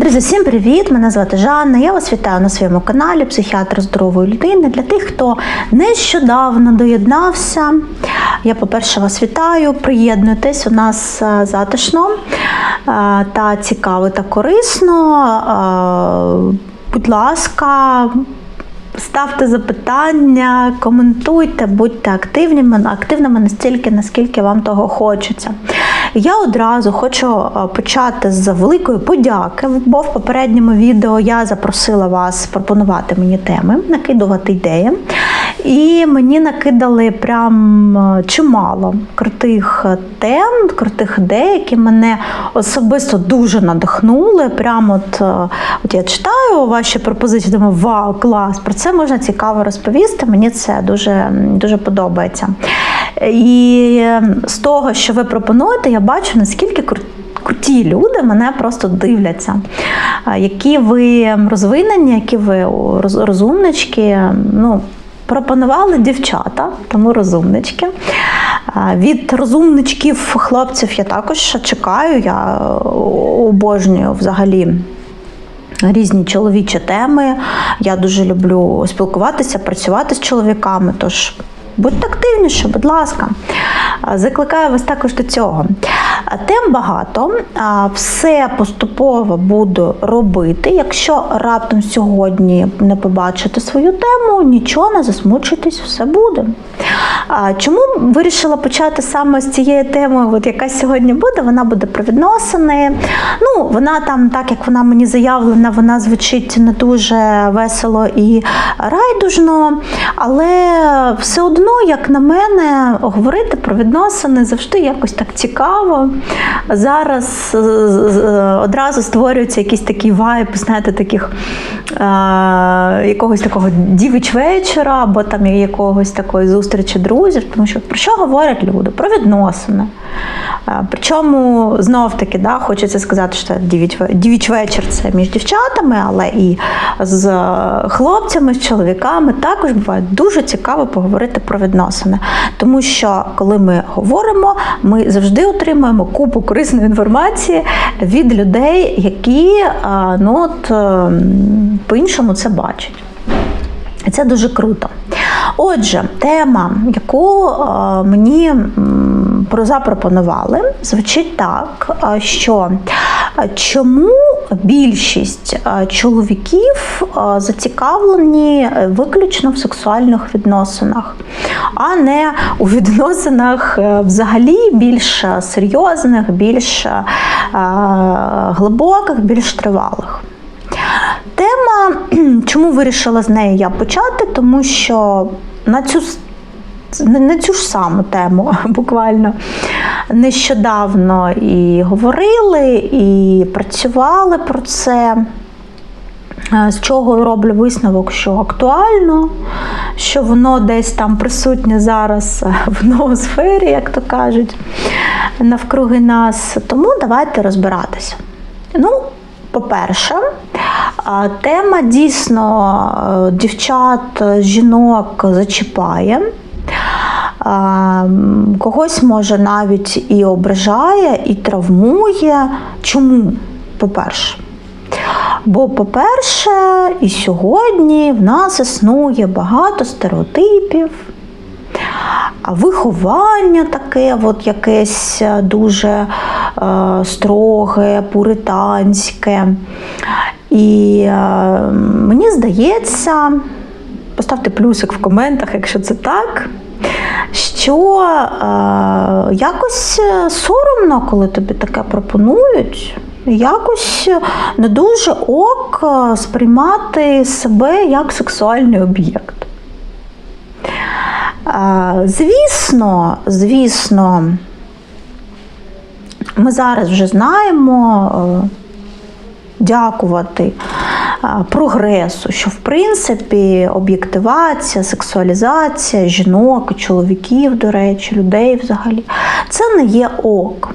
Друзі, всім привіт! Мене звати Жанна. Я вас вітаю на своєму каналі Психіатр здорової людини. Для тих, хто нещодавно доєднався. Я, по-перше, вас вітаю. Приєднуйтесь у нас е, затишно е, та цікаво та корисно. Е, Будь ласка, Ставте запитання, коментуйте, будьте активними, активними настільки, наскільки вам того хочеться. Я одразу хочу е, почати з великої подяки, бо в попередньому відео я запросила вас пропонувати мені теми, накидувати ідеї. І мені накидали прям е, чимало крутих тем, крутих ідей, які мене особисто дуже надихнули. Прямо от, е, от я читаю ваші пропозиції, думаю, вау, клас! Про це можна цікаво розповісти. Мені це дуже, дуже подобається. І з того, що ви пропонуєте, я бачу, наскільки кру- круті люди мене просто дивляться. Які ви розвинені, які ви розумнички. Ну, пропонували дівчата, тому розумнички. Від розумничків хлопців я також чекаю. Я обожнюю взагалі різні чоловічі теми. Я дуже люблю спілкуватися, працювати з чоловіками. Тож будьте активніше, будь ласка. Закликаю вас також до цього. А, Тем багато, все поступово буду робити. Якщо раптом сьогодні не побачите свою тему, нічого не засмучуйтесь, все буде. Чому вирішила почати саме з цієї теми, от яка сьогодні буде? Вона буде про відносини. Ну, вона там, так як вона мені заявлена, вона звучить не дуже весело і райдужно, але все одно, як на мене, говорити про відносини завжди якось так цікаво. Зараз одразу створюється якийсь такий вайб, знаєте, таких е, якогось такого дівич вечора або там якогось такої зустрічі друзів, тому що про що говорять люди? Про відносини. Е, Причому знов таки да, хочеться сказати, що дівіч вечір це між дівчатами, але і з е, хлопцями, з чоловіками також буває дуже цікаво поговорити про відносини. Тому що коли ми говоримо, ми завжди отримуємо купу корисної інформації від людей, які е, ну, от, е, по-іншому це бачать. І це дуже круто. Отже, тема, яку е, мені запропонували, звучить так, що чому більшість е, чоловіків е, зацікавлені е, виключно в сексуальних відносинах, а не у відносинах взагалі більш серйозних, більш глибоких, більш тривалих. Тема, чому вирішила з неї я почати, тому що на цю на цю ж саму тему буквально нещодавно і говорили, і працювали про це. Е, З чого роблю висновок, що актуально, що воно десь там присутнє зараз е, в ноосфері, як то кажуть, навкруги нас. Тому давайте розбиратися. Ну, по-перше, тема дійсно е, дівчат, е, жінок зачіпає. А, м, Когось може навіть і ображає, і травмує. Чому? По-перше. Бо, по-перше, і сьогодні в нас існує багато стереотипів, виховання таке, от якесь дуже е, строге, пуританське. І е, мені здається, поставте плюсик в коментах, якщо це так. Що е, якось е, соромно, коли тобі таке пропонують, якось не дуже ок е, сприймати себе як сексуальний об'єкт. Е, Звісно, звісно, ми зараз вже знаємо, е, дякувати е, прогресу, що в принципі об'єктивація, сексуалізація жінок, чоловіків, до речі, людей взагалі, це не є ок.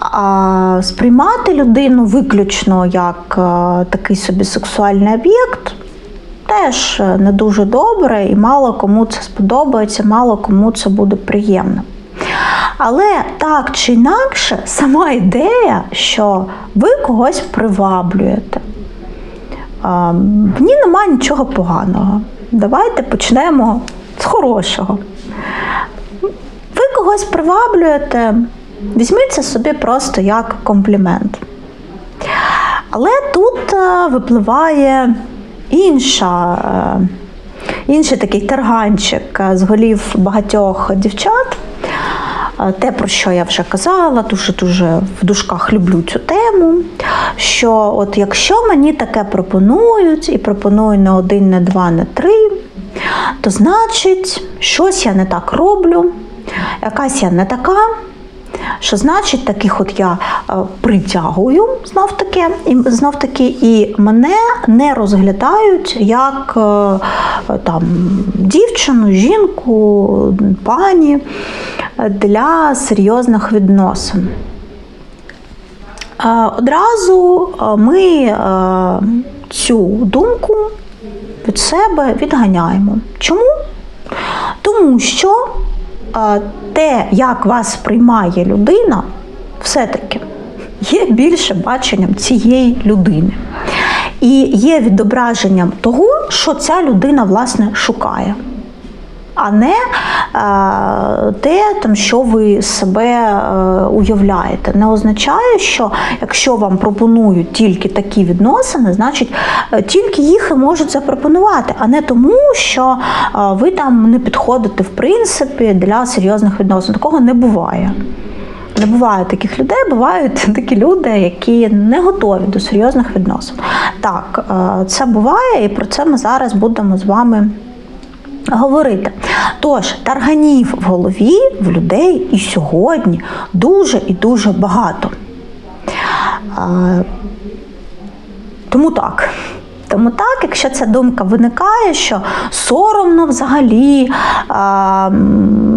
А сприймати людину виключно як е, такий собі сексуальний об'єкт теж не дуже добре, і мало кому це сподобається, мало кому це буде приємно. Але так чи інакше, сама ідея, що ви когось приваблюєте. В ній немає нічого поганого. Давайте почнемо з хорошого. Ви когось приваблюєте, візьміть собі просто як комплімент. Але тут е, випливає інша, е, інший такий тарганчик е, з голів багатьох дівчат. Те, про що я вже казала, дуже-дуже в дужках люблю цю тему. Що от якщо мені таке пропонують, і пропонують не один, не два, не три, то значить, щось я не так роблю, якась я не така, що значить, таких от я е, притягую знов таки, і знов таки, і мене не розглядають як е, там дівчину, жінку, пані е, для серйозних відносин. Одразу ми цю думку від себе відганяємо. Чому? Тому що те, як вас сприймає людина, все-таки є більше баченням цієї людини. І є відображенням того, що ця людина власне шукає. А не е, те, там, що ви себе е, уявляєте. Не означає, що якщо вам пропонують тільки такі відносини, значить е, тільки їх і можуть запропонувати, а не тому, що ви там не підходите в принципі для серйозних відносин. Такого не буває. Не буває таких людей, бувають такі люди, які не готові до серйозних відносин. Так, це буває, і про це ми зараз будемо з вами говорити. Тож, тарганів в голові в людей і сьогодні дуже і дуже багато. А, тому так. Тому так, якщо ця думка виникає, що соромно взагалі а,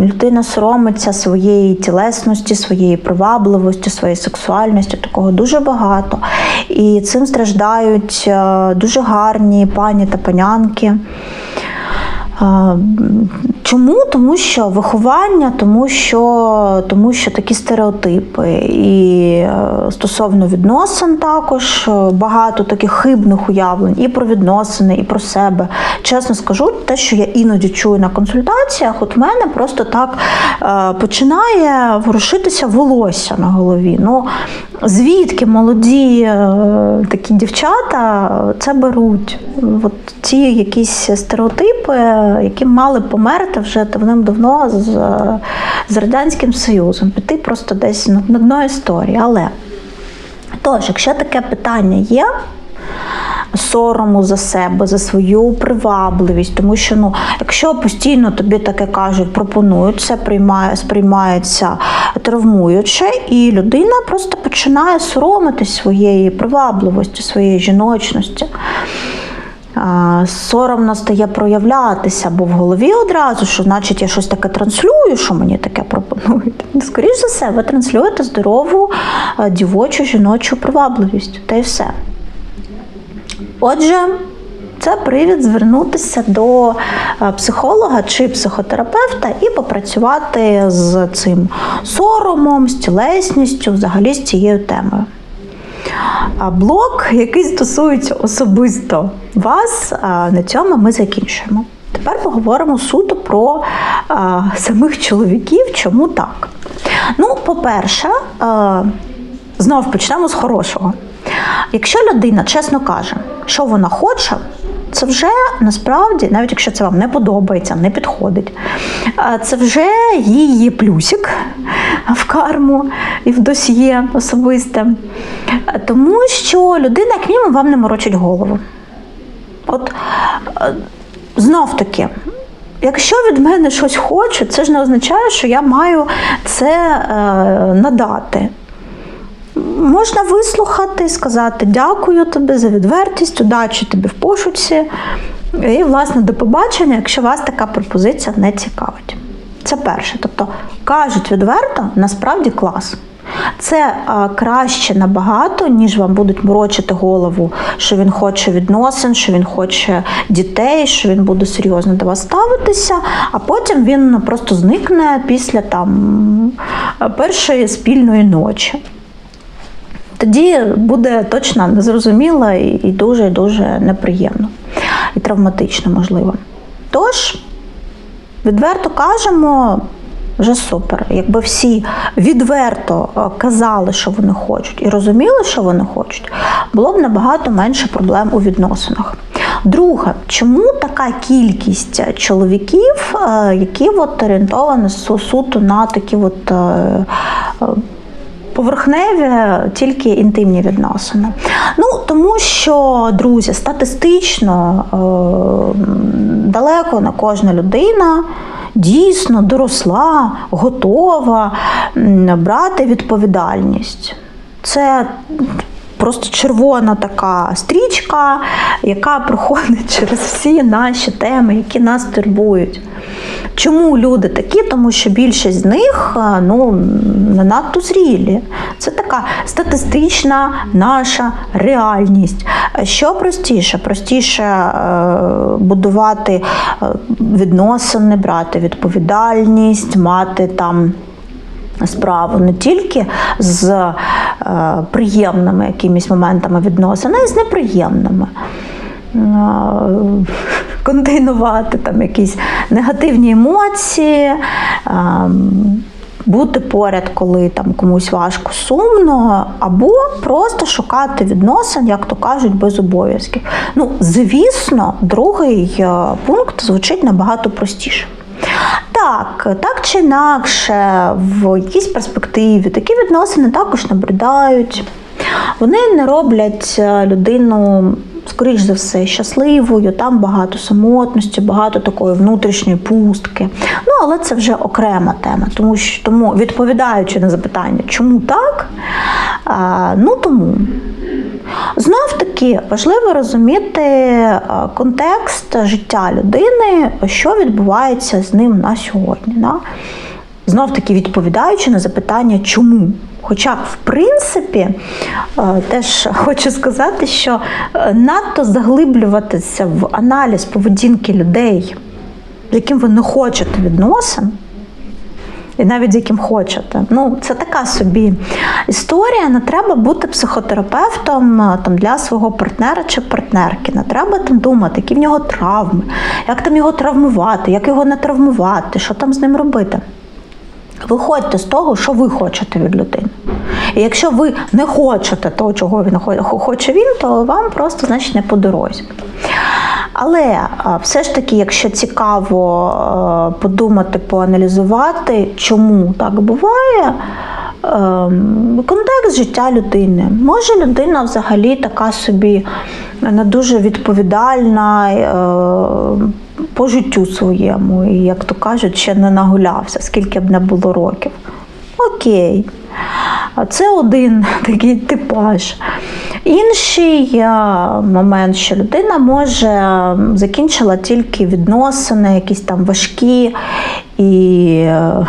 людина соромиться своєї тілесності, своєї привабливості, своєї сексуальності, такого дуже багато. І цим страждають дуже гарні пані та панянки. Чому? Тому що виховання, тому що, тому що такі стереотипи. І е, стосовно відносин також е, багато таких хибних уявлень і про відносини, і про себе. Чесно скажу, те, що я іноді чую на консультаціях, от в мене просто так е, починає ворушитися волосся на голові. Ну, звідки молоді такі дівчата це беруть? От ці якісь стереотипи, які мали померти вже давним-давно з, з Радянським Союзом, піти просто десь на, на дно історії. Але тож, якщо таке питання є. Сорому за себе, за свою привабливість, тому що ну, якщо постійно тобі таке кажуть, пропонують, це приймає, сприймається травмуюче, і людина просто починає соромитись своєї привабливості, своєї жіночності. Соромно стає проявлятися, бо в голові одразу, що значить я щось таке транслюю, що мені таке пропонують. Скоріше за все, ви транслюєте здорову дівочу жіночу привабливість. Та й все. Отже, це привід звернутися до е, психолога чи психотерапевта і попрацювати з цим соромом, з тілесністю, взагалі з цією темою. Блок, який стосується особисто вас, на цьому ми закінчуємо. Тепер поговоримо суто про самих чоловіків. Чому так? Ну, по-перше, знов почнемо з хорошого. Якщо людина чесно каже, що вона хоче, це вже насправді, навіть якщо це вам не подобається, не підходить, це вже її плюсик в карму і в досьє особисте. Тому що людина, як мінімум, вам не морочить голову. От е, знов таки. Якщо від мене щось хочуть, це ж не означає, що я маю це е, надати. Можна вислухати, сказати дякую тобі за відвертість, удачі тобі в пошуці. І, власне, до побачення, якщо вас така пропозиція не цікавить. Це перше. Тобто кажуть відверто, насправді клас. Це е, краще набагато, ніж вам будуть морочити голову, що він хоче відносин, що він хоче дітей, що він буде серйозно до вас ставитися, а потім він просто зникне після там першої спільної ночі. Тоді буде точно незрозуміло і дуже дуже неприємно і травматично, можливо. Тож, відверто кажемо, вже супер. Якби всі відверто е, казали, що вони хочуть, і розуміли, що вони хочуть, було б набагато менше проблем у відносинах. Друге, чому така кількість чоловіків, е, які от орієнтовані суто на такі от. Поверхневі тільки інтимні відносини. Ну тому що, друзі, статистично е, далеко не кожна людина дійсно доросла, готова брати відповідальність. Це просто червона така стрічка, яка проходить через всі наші теми, які нас турбують. Чому люди такі? Тому що більшість з них ну, не надто зрілі. Це така статистична наша реальність. Що простіше? Простіше е, будувати е, відносини, брати відповідальність, мати там. Справу не тільки з е, приємними якимись моментами відносин, а й з неприємними. Е, контейнувати там якісь негативні емоції, е, бути поряд, коли там комусь важко сумно, або просто шукати відносин, як то кажуть, без обов'язків. Ну, звісно, другий е, пункт звучить набагато простіше. Так, так чи інакше, в якійсь перспективі такі відносини також набридають. Вони не роблять е, людину, скоріш за все, щасливою, там багато самотності, багато такої внутрішньої пустки. Ну, але це вже окрема тема, тому що тому, відповідаючи на запитання, чому так, а, ну тому. Знов таки важливо розуміти контекст життя людини, що відбувається з ним на сьогодні. Да? Знов таки відповідаючи на запитання, чому. Хоча, в принципі, е, теж хочу сказати, що е, надто заглиблюватися в аналіз поведінки людей, з яким ви не хочете відносин, і навіть з яким хочете. Ну, це така собі історія. Не треба бути психотерапевтом там, для свого партнера чи партнерки. Не треба там думати, які в нього травми, як там його травмувати, як його не травмувати, що там з ним робити. Виходьте з того, що ви хочете від людини. І якщо ви не хочете того, чого він хоче він, то вам просто значить не по дорозі. Але все ж таки, якщо цікаво е, подумати, поаналізувати, чому так буває, ем, контекст життя людини. Може людина взагалі така собі не дуже відповідальна е, по життю своєму, і, як то кажуть, ще не нагулявся, скільки б не було років. Окей. Це один такий типаж. Інший е, момент, що людина може закінчила тільки відносини, якісь там важкі, і е,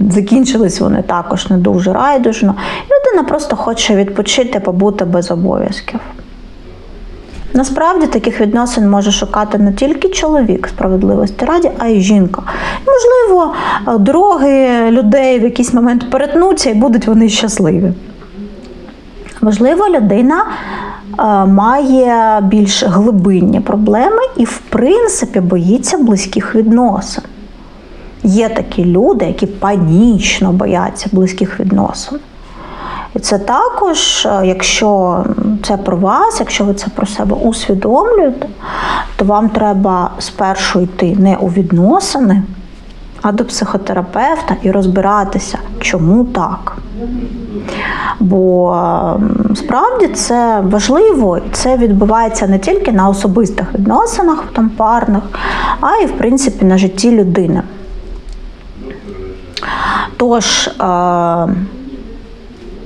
закінчились вони також не дуже райдужно. Людина просто хоче відпочити, побути без обов'язків. Насправді таких відносин може шукати не тільки чоловік справедливості раді, а й жінка. Можливо, е, дороги людей в якийсь момент перетнуться і будуть вони щасливі. Можливо, людина е, має більш глибинні проблеми і, в принципі, боїться близьких відносин. Є такі люди, які панічно бояться близьких відносин. І це також, е, якщо це про вас, якщо ви це про себе усвідомлюєте, то вам треба спершу йти не у відносини, а до психотерапевта і розбиратися, чому так. Бо справді це важливо, і це відбувається не тільки на особистих відносинах, там парних, а й в принципі на житті людини. Тож, е,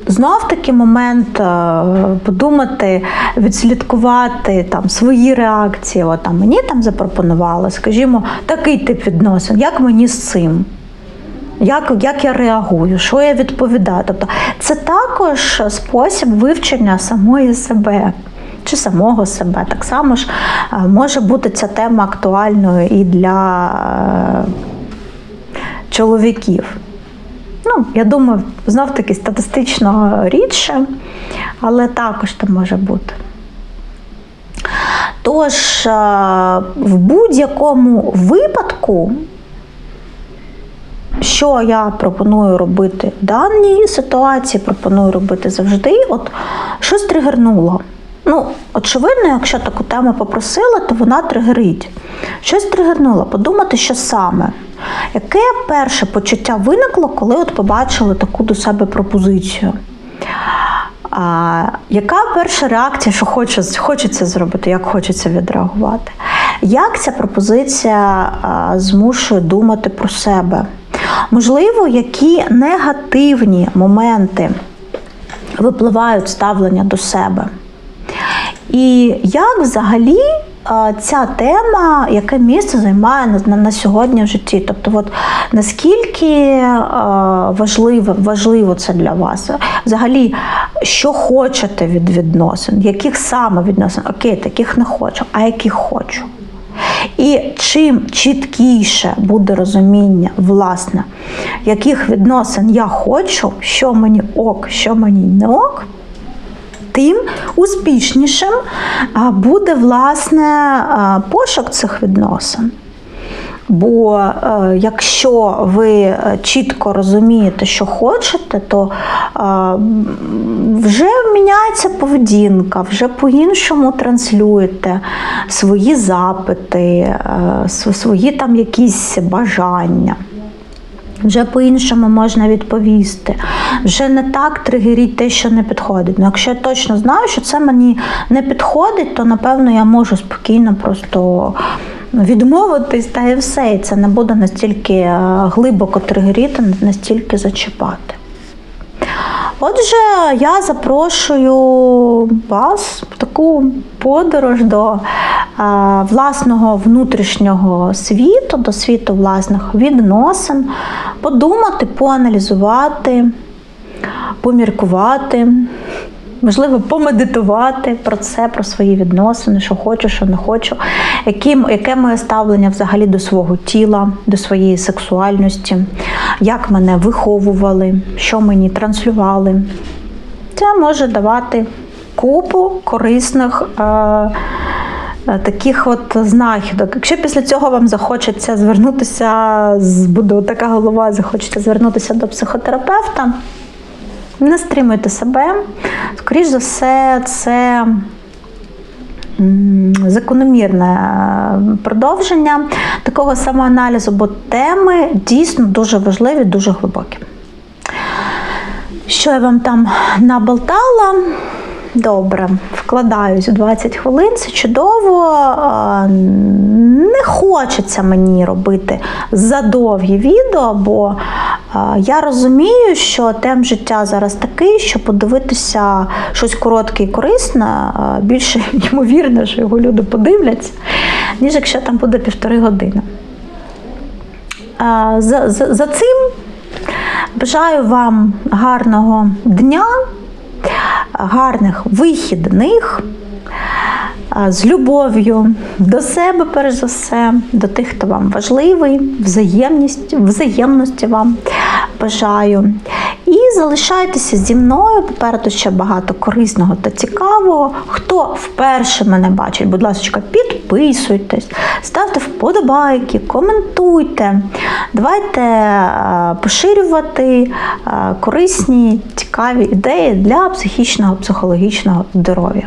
знов таки момент е, подумати, відслідкувати там свої реакції. От, там, мені там запропонували, скажімо, такий тип відносин, як мені з цим? Як, як я реагую, що я відповідаю. Тобто це також спосіб вивчення самої себе чи самого себе. Так само ж е, може бути ця тема актуальною і для е, чоловіків. Ну, я думаю, знов таки статистично рідше, але також це може бути. Тож, е, в будь-якому випадку, що я пропоную робити в даній ситуації, пропоную робити завжди, от щось тригернуло. Ну, очевидно, якщо таку тему попросила, то вона тригерить. Щось тригернуло, подумати, що саме. Яке перше почуття виникло, коли от побачили таку до себе пропозицію? А, яка перша реакція, що хоче, хочеться зробити, як хочеться відреагувати? Як ця пропозиція а, змушує думати про себе? Можливо, які негативні моменти випливають ставлення до себе? І як взагалі ця тема, яке місце займає на, на, сьогодні в житті? Тобто, от наскільки важливо, важливо це для вас? Взагалі, що хочете від відносин? Яких саме відносин? Окей, таких не хочу, а яких хочу? І чим чіткіше буде розуміння, власне, яких відносин я хочу, що мені ок, що мені не ок, тим успішнішим буде власне пошук цих відносин. Бо е, якщо ви е, чітко розумієте, що хочете, то е, вже міняється поведінка, вже по-іншому транслюєте свої запити, свої там якісь бажання. Вже по-іншому можна відповісти. Вже не так тригеріть те, що не підходить. Ну, якщо я точно знаю, що це мені не підходить, то напевно я можу спокійно просто відмовитись та і все. І це не буде настільки е, глибоко тригеріти, настільки зачіпати. Отже, я запрошую вас в таку подорож до а, власного внутрішнього світу, до світу власних відносин, подумати, поаналізувати, поміркувати. Можливо, помедитувати про це, про свої відносини, що хочу, що не хочу, яким, яке моє ставлення взагалі до свого тіла, до своєї сексуальності, як мене виховували, що мені транслювали. Це може давати купу корисних. Е- Таких от знахідок. Якщо після цього вам захочеться звернутися, буде така голова, захочеться звернутися до психотерапевта, не стримуйте себе. Скоріш за все, це закономірне продовження такого самоаналізу, бо теми дійсно дуже важливі, дуже глибокі. Що я вам там наболтала? Добре, вкладаюсь у 20 хвилин, це чудово. Не хочеться мені робити задовгі відео, бо я розумію, що тем життя зараз такий, що подивитися щось коротке і корисне, більше ймовірно, що його люди подивляться, ніж якщо там буде півтори години. За, за, За цим бажаю вам гарного дня гарних вихідних. З любов'ю до себе, перш за все, до тих, хто вам важливий, взаємність, взаємності вам бажаю. І залишайтеся зі мною. Попереду ще багато корисного та цікавого. Хто вперше мене бачить, будь ласка, підписуйтесь, ставте вподобайки, коментуйте. Давайте поширювати корисні, цікаві ідеї для психічного, психологічного здоров'я.